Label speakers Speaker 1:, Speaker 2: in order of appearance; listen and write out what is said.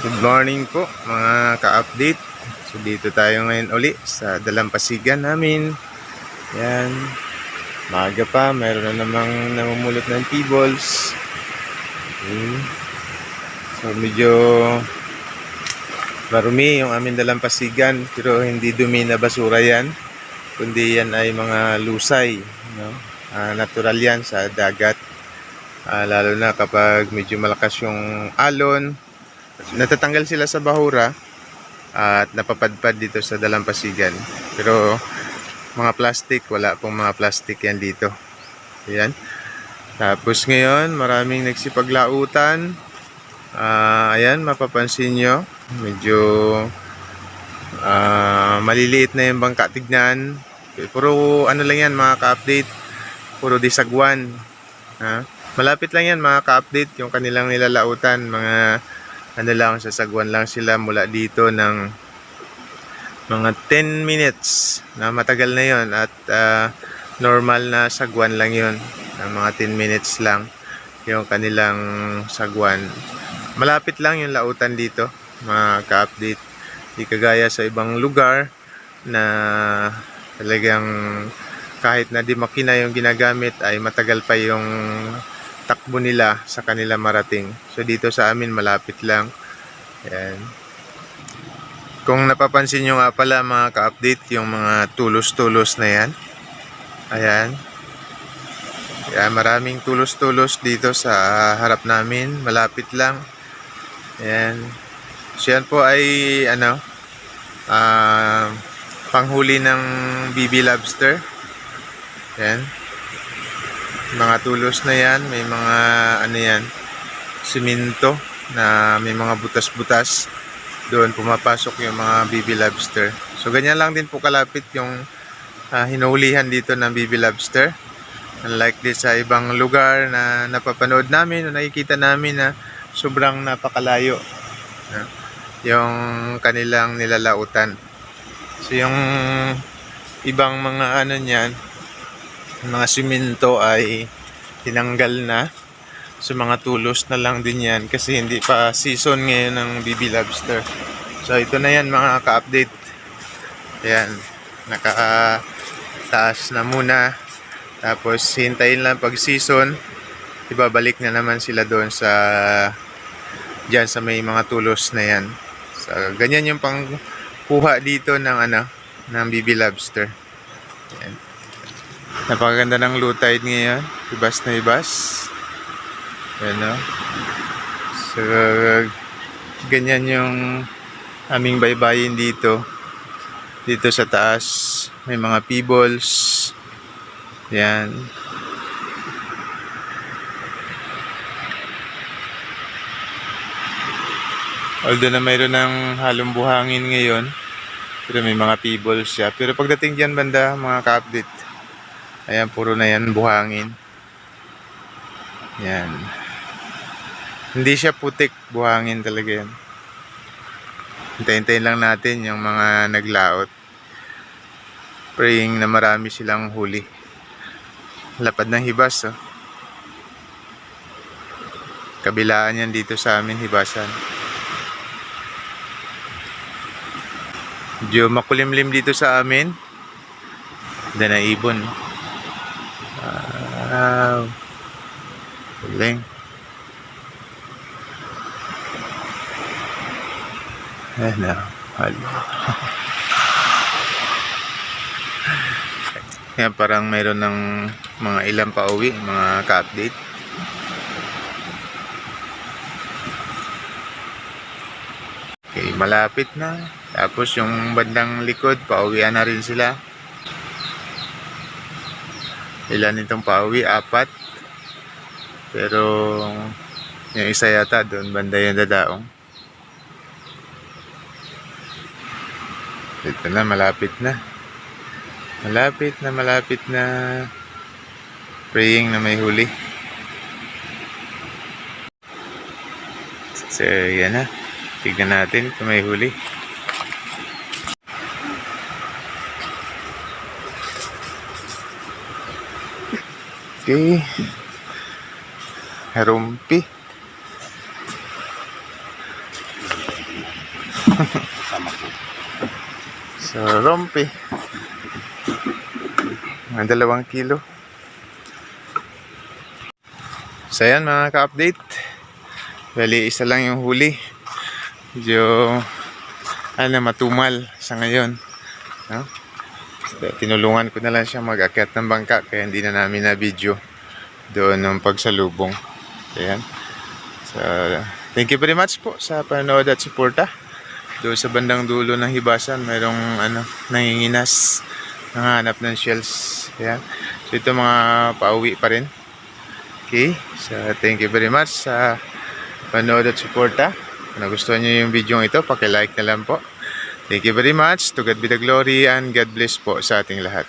Speaker 1: Good morning po mga ka-update. So dito tayo ngayon uli sa dalampasigan namin. Yan. Maaga pa, meron na namang namumulot ng T-balls. Okay. So medyo marumi yung aming dalampasigan pero hindi dumi na basura yan. Kundi yan ay mga lusay. No? Ah, natural yan sa dagat. Ah, lalo na kapag medyo malakas yung alon, natatanggal sila sa bahura at napapadpad dito sa dalampasigan. Pero mga plastic, wala pong mga plastic yan dito. Ayan. Tapos ngayon, maraming nagsipaglautan. Ah, ayan, mapapansin nyo. Medyo ah, maliliit na yung bangka tignan. Puro ano lang yan mga ka-update. Puro disagwan. Ha? Malapit lang yan mga ka-update yung kanilang nilalautan. Mga ano lang, sasagwan lang sila mula dito ng mga 10 minutes na matagal na yon at ah, normal na sagwan lang yon ng mga 10 minutes lang yung kanilang sagwan. Malapit lang yung lautan dito mga ka-update. Di kagaya sa ibang lugar na talagang kahit na di makina yung ginagamit ay matagal pa yung takbo nila sa kanila marating. So dito sa amin malapit lang. Ayan. Kung napapansin nyo nga pala mga ka-update yung mga tulos-tulos na yan. Ayan. Ayan, maraming tulos-tulos dito sa harap namin. Malapit lang. Ayan. So yan po ay ano ah, panghuli ng BB lobster. Ayan mga tulos na yan may mga ano yan simento na may mga butas-butas. Doon pumapasok yung mga baby lobster. So ganyan lang din po kalapit yung ah, hinuhulihan dito ng baby lobster. Unlike this sa ibang lugar na napapanood namin o nakikita namin na sobrang napakalayo ah, yung kanilang nilalautan. So yung ibang mga ano niyan mga simento ay tinanggal na. So mga tulos na lang din yan kasi hindi pa season ngayon ng BB Lobster. So ito na yan mga ka-update. Ayan, nakataas na muna. Tapos hintayin lang pag season. Ibabalik na naman sila doon sa dyan sa may mga tulos na yan. So ganyan yung pang kuha dito ng ano ng BB Lobster. Ayan. Napakaganda ng low tide ngayon. Ibas na ibas. Yan no? So, ganyan yung aming baybayin dito. Dito sa taas, may mga pebbles. Yan. Although na mayroon ng halong buhangin ngayon, pero may mga pebbles siya. Pero pagdating dyan banda, mga ka-update, Ayan, puro na yan buhangin. Yan. Hindi siya putik, buhangin talaga yan. Hintayin-hintayin lang natin yung mga naglaot. Praying na marami silang huli. Lapad ng hibas, oh. Kabilaan yan dito sa amin, hibasan. Medyo makulimlim dito sa amin. Ganda na ibon. no? Wow. Galing. Ano, halo. Yan, parang mayroon ng mga ilang pa uwi, mga ka-update. Okay, malapit na. Tapos yung bandang likod, pauwian na rin sila. Ilan itong pauwi? Apat. Pero yung isa yata doon banda yung dadaong. Ito na, malapit na. Malapit na, malapit na. Praying na may huli. So, yan na. Tignan natin kung may huli. Okay. Rumpi. So, rompe. Mga dalawang kilo. So, ayan mga ka-update. Bali, isa lang yung huli. Medyo, ano, matumal sa ngayon. No? Tinulungan ko na lang siya mag-akyat ng bangka kaya hindi na namin na video doon ng pagsalubong. Ayan. So, thank you very much po sa panonood at suporta. Doon sa bandang dulo ng hibasan, mayroong ano, nanginginas, nanganap ng shells. Ayan. So ito mga pauwi pa rin. Okay. So thank you very much sa panood at suporta. Kung nagustuhan nyo yung video ito, paki-like na lang po. Thank you very much. To God be the glory and God bless po sa ating lahat.